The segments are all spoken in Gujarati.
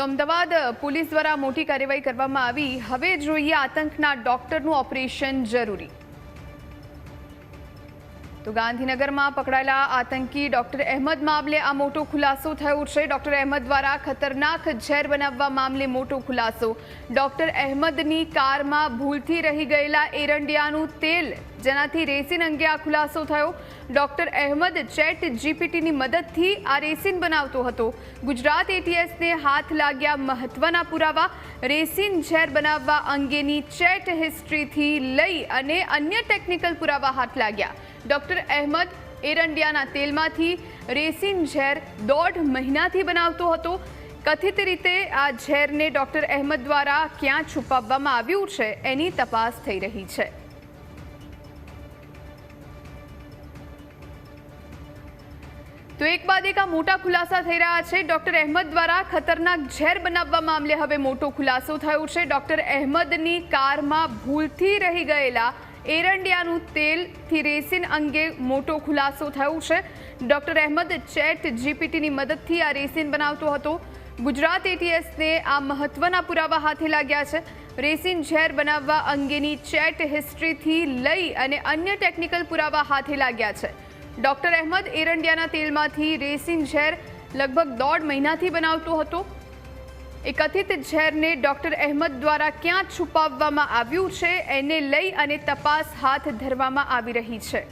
તો અમદાવાદ પોલીસ દ્વારા મોટી કાર્યવાહી કરવામાં આવી. હવે જોઈએ આતંકના ડોક્ટરનું ઓપરેશન જરૂરી. તો ગાંધીનગરમાં પકડાયેલા આતંકી ડોક્ટર અહેમદ મામલે આ મોટો ખુલાસો થયો છે. ડોક્ટર અહેમદ દ્વારા ખતરનાક ઝેર બનાવવા મામલે મોટો ખુલાસો. ડોક્ટર અહેમદની કારમાં ભૂલથી રહી ગયેલા એરંડિયાનું તેલ જેનાથી રેસિન અંગે આ ખુલાસો થયો. ડોક્ટર અહેમદ ચેટ જીપીટીની મદદથી આ રેસિન બનાવતો હતો. ગુજરાત એટીએસને હાથ લાગ્યા મહત્વના પુરાવા. રેસિન ઝેર બનાવવા અંગેની ચેટ હિસ્ટ્રીથી લઈ અને અન્ય ટેકનિકલ પુરાવા હાથ લાગ્યા. ડોક્ટર અહેમદ એરંડિયાના તેલમાંથી રેસિન ઝેર દોઢ મહિનાથી બનાવતો હતો. કથિત રીતે આ ઝેરને ડોક્ટર અહેમદ દ્વારા ક્યાં છુપાવવામાં આવ્યું છે એની તપાસ થઈ રહી છે. તો એક બાદ એક આ મોટા ખુલાસા થઈ રહ્યા છે. ડોક્ટર અહેમદ દ્વારા ખતરનાક ઝેર બનાવવા મામલે હવે મોટો ખુલાસો થયો છે. ડોક્ટર અહેમદની કારમાં ભૂલથી રહી ગયેલા એરંડિયાનું તેલથી રેસિન અંગે મોટો ખુલાસો થયો છે. ડોક્ટર અહેમદ ચેટ જીપીટીની મદદથી આ રેસિન બનાવતો હતો. ગુજરાત એટીએસને આ મહત્વના પુરાવા હાથે લાગ્યા છે. રેસિન ઝેર બનાવવા અંગેની ચેટ હિસ્ટ્રીથી લઈ અને અન્ય ટેકનિકલ પુરાવા હાથે લાગ્યા છે. ડોક્ટર અહેમદ એરંડિયાના તેલમાંથી રેસિંગ ઝેર લગભગ દોઢ મહિનાથી બનાવતો હતો. એ કથિત ઝેરને ડોક્ટર અહેમદ દ્વારા ક્યાં છુપાવવામાં આવ્યું છે એને લઈ અને તપાસ હાથ ધરવામાં આવી રહી છે.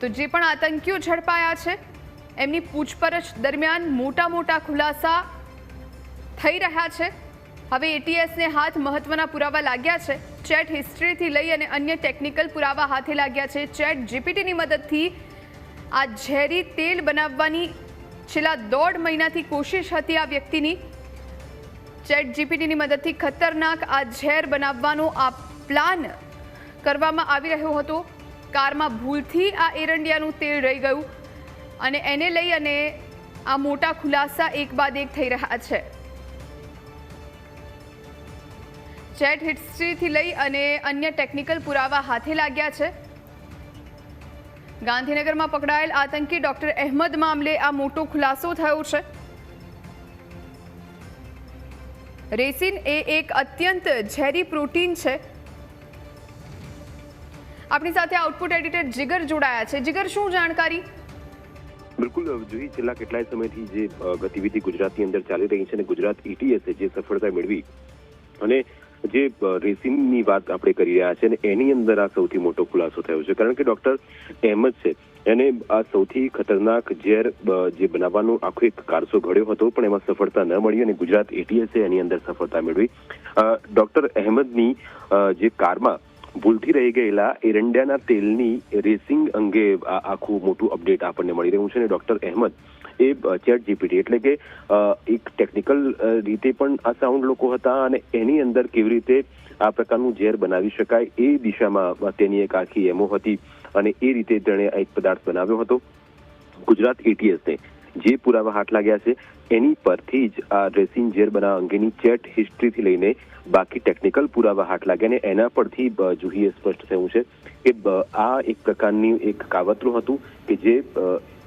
તો જે પણ આતંકીઓ ઝડપાયા છે, એમની પૂછપરછ દરમિયાન મોટા મોટા ખુલાસા થઈ રહ્યા છે. હવે એટીએસને હાથ મહત્વના પુરાવા લાગ્યા છે. ચેટ હિસ્ટ્રીથી લઈ અને અન્ય ટેકનિકલ પુરાવા હાથે લાગ્યા છે. ચેટ જીપીટીની મદદથી આ ઝેરી તેલ બનાવવાની છેલ્લા દોઢ મહિનાથી કોશિશ હતી આ વ્યક્તિની. ચેટ જીપીટીની મદદથી ખતરનાક આ ઝેર બનાવવાનો આ પ્લાન કરવામાં આવી રહ્યો હતો. કારમાં ભૂલથી આ એરંડિયાનું તેલ રહી ગયું અને એને લઈ અને આ મોટા ખુલાસા એક બાદ એક થઈ રહ્યા છે. ચેટ હિસ્ટ્રીથી લઈ અને અન્ય ટેકનિકલ પુરાવા હાથે લાગ્યા છે. ગાંધીનગરમાં પકડાયેલ આતંકી ડોક્ટર અહેમદ મામલે આ મોટો ખુલાસો થયો છે. રેસિન એ એક અત્યંત ઝેરી પ્રોટીન છે. આપણી સાથે આઉટપુટ એડિટર જીગર જોડાયા છે. જીગર, શું જાણકારી? બિલકુલ જોઈએ, છેલ્લા કેટલાય સમયથી જે ગતિવિધિ ગુજરાતની અંદર ચાલી રહી છે અને ગુજરાત એટીએસે જે સફળતા મેળવી અને જે રેસિનની વાત આપણે કરી રહ્યા છે અને એની અંદર આ સૌથી મોટો ખુલાસો થયો છે. કારણ કે ડોક્ટર અહેમદ છે, એને આ સૌથી ખતરનાક ઝેર જે બનાવવાનો આખો એક કારસો ઘડ્યો હતો, પણ એમાં સફળતા ન મળી અને ગુજરાત એટીએસે એની અંદર સફળતા મેળવી. ડોક્ટર અહેમદની જે કારમાં ભૂલથી રહી ગયેલા એરંડિયાના તેલની રેસિંગ અંગે આ, આખું મોટું અપડેટ આપણને મળી રહ્યું છે અને ડોક્ટર અહેમદ એ ચેટ જીપીટી એટલે કે એક ટેકનિકલ રીતે પણ આ સાઉન્ડ લોકો હતા અને એની અંદર કેવી રીતે આ પ્રકારનું ઝેર બનાવી શકાય એ દિશામાં તેની એક આખી એમો હતી અને એ રીતે તેણે એક પદાર્થ બનાવ્યો હતો. ગુજરાત એટીએસને જે પુરાવા હાથ લાગ્યા છે, એની પરથી જ આ ડ્રેસિંગ ઝેર બનાવવા અંગેની ચેટ હિસ્ટ્રીથી લઈને બાકી ટેકનિકલ પુરાવા હાથ લાગ્યા અને એના પરથી જોઈએ સ્પષ્ટ થયું છે કે આ એક પ્રકારની એક કાવતરું હતું કે જે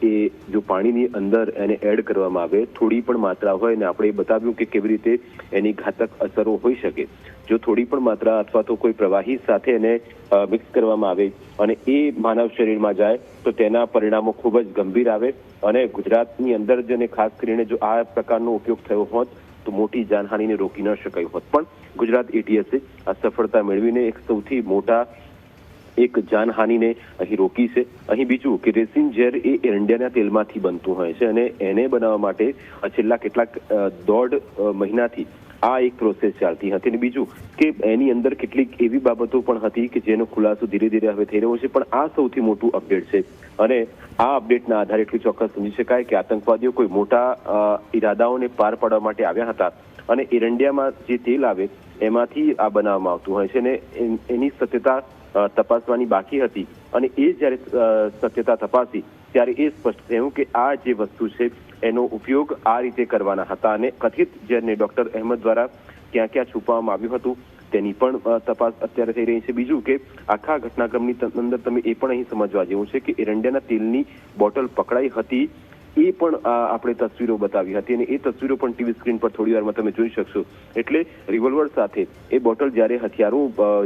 એ જો પાણીની અંદર એને એડ કરવામાં આવે, થોડી પણ માત્રા હોય અને આપણે એ બતાવ્યું કે કેવી રીતે એની ઘાતક અસરો હોઈ શકે. જો થોડી પણ માત્રા અથવા તો કોઈ પ્રવાહી સાથે એને મિક્સ કરવામાં આવે અને એ માનવ શરીરમાં જાય, તો તેના પરિણામો ખૂબ જ ગંભીર આવે અને ગુજરાતની અંદર જ અને ખાસ કરીને જો આ પ્રકારનો ઉપયોગ થયો હોત, તો મોટી જાનહાનિને રોકી ન શકાયું હોત. પણ ગુજરાત એટીએસે આ સફળતા મેળવીને એક સૌથી મોટા એક જાનહાનિને અહીં રોકી છે. અહીં બીજું કે રેસિન ઝેર એ એરંડિયાના તેલમાંથી બનતું હોય છે અને એને બનાવવા માટે છેલ્લા કેટલાક દોઢ મહિનાથી આ એક પ્રોસેસ ચાલતી હતી. અને બીજું કે એની અંદર કેટલીક એવી બાબતો પણ હતી કે જેનો ખુલાસો ધીરે ધીરે હવે થઈ રહ્યો છે, પણ આ સૌથી મોટું અપડેટ છે. અને આ અપડેટના આધારે એટલું ચોક્કસ સમજી શકાય કે આતંકવાદીઓ કોઈ મોટા ઈરાદાઓને પાર પાડવા માટે આવ્યા હતા. અને એરંડિયામાં જે તેલ આવે એમાંથી આ બનાવવામાં આવતું હોય છે અને એન- સત્યતા તપાસવાની બાકી હતી. અને એ જ્યારે સત્યતા તપાસી, ત્યારે એ સ્પષ્ટ થયું કે આ જે વસ્તુ છે, એનો ઉપયોગ આ રીતે કરવાના હતા અને કથિત જેને ડોક્ટર અહેમદ દ્વારા ક્યાં ક્યાં છુપાવવામાં આવ્યું હતું, તેની પણ તપાસ અત્યારે થઈ રહી છે. બીજું કે, આખા ઘટનાક્રમની અંદર તમે એ પણ અહીં સમજવા જેવું છે કે એરંડિયાના તેલની બોટલ પકડાઈ હતી એ પણ આપણે તસવીરો બતાવી હતી અને એ તસવીરો પણ ટીવી સ્ક્રીન પર થોડી વારમાં તમે જોઈ શકશો. એટલે રિવોલ્વર સાથે એ બોટલ જ્યારે હથિયારો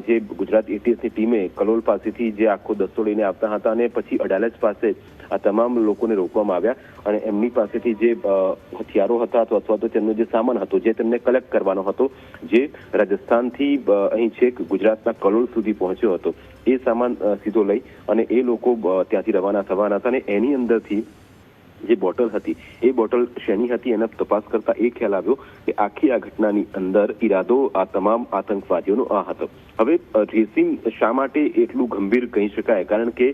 જે ગુજરાત એટીએસની ટીમે કલોલ પાસેથી જે આખો દસ્તો લઈને આવતા હતા અને પછી અડાલજ પાસે આ તમામ લોકોને રોકવામાં આવ્યા અને એમની પાસેથી જે હથિયારો હતા અથવા તો તેમનો જે સામાન હતો જે તેમને કલેક્ટ કરવાનો હતો, જે રાજસ્થાનથી અહીં છેક ગુજરાતના કલોલ સુધી પહોંચ્યો હતો, એ સામાન સીધો લઈ અને એ લોકો ત્યાંથી રવાના થવાના હતા અને એની અંદરથી જે બોટલ હતી, એ બોટલ શેની હતી એના તપાસ કરતા એ ખ્યાલ આવ્યો કે આખી આ ઘટનાની અંદર ઈરાદો આ તમામ આતંકવાદીઓનો આ હતો. હવે રેસિંગ શા માટે એટલું ગંભીર કહી શકાય? કારણ કે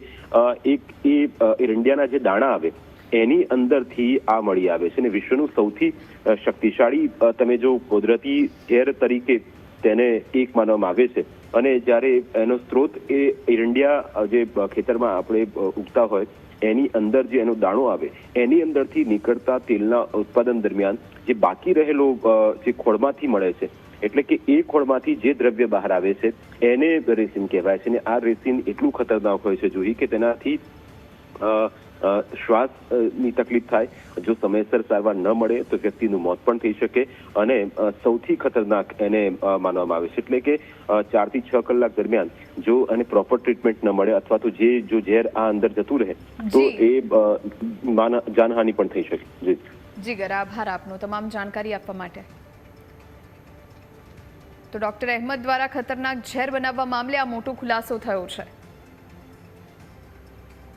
એક એ એરંડિયાના જે દાણા આવે, એની અંદરથી આ મળી આવે છે અને વિશ્વનું સૌથી શક્તિશાળી તમે જો કુદરતી ઝેર તરીકે તેને એક માનવામાં આવે છે અને જ્યારે એનો સ્ત્રોત એ એરંડિયા જે ખેતરમાં આપણે ઉગતા હોય એની અંદર જે એનો દાણો આવે, એની અંદરથી નીકળતા તેલના ઉત્પાદન દરમિયાન જે બાકી રહેલો જે ખોળમાંથી મળે છે, એટલે કે એ ખોળમાંથી જે દ્રવ્ય બહાર આવે છે, એને રેસિન કહેવાય છે. અને આ રેસિન એટલું ખતરનાક હોય છે જોઈ કે તેનાથી શ્વાસની તકલીફ થાય. જો સમયસર સારવાર ન મળે તો વ્યક્તિનું મોત પણ થઈ શકે અને સૌથી ખતરનાક એને માનવામાં આવે છે. એટલે કે ચારથી છ કલાક દરમિયાન જો અને પ્રોપર ટ્રીટમેન્ટ ન મળે અથવા તો જે જો ઝેર આ અંદર જતું રહે તો એ જાનહાનિ પણ થઈ શકે. જી. જીગર આભાર આપનો તમામ જાણકારી આપવા માટે. તો ડોક્ટર અહેમદ દ્વારા ખતરનાક ઝેર બનાવવા મામલે આ મોટો ખુલાસો થયો છે.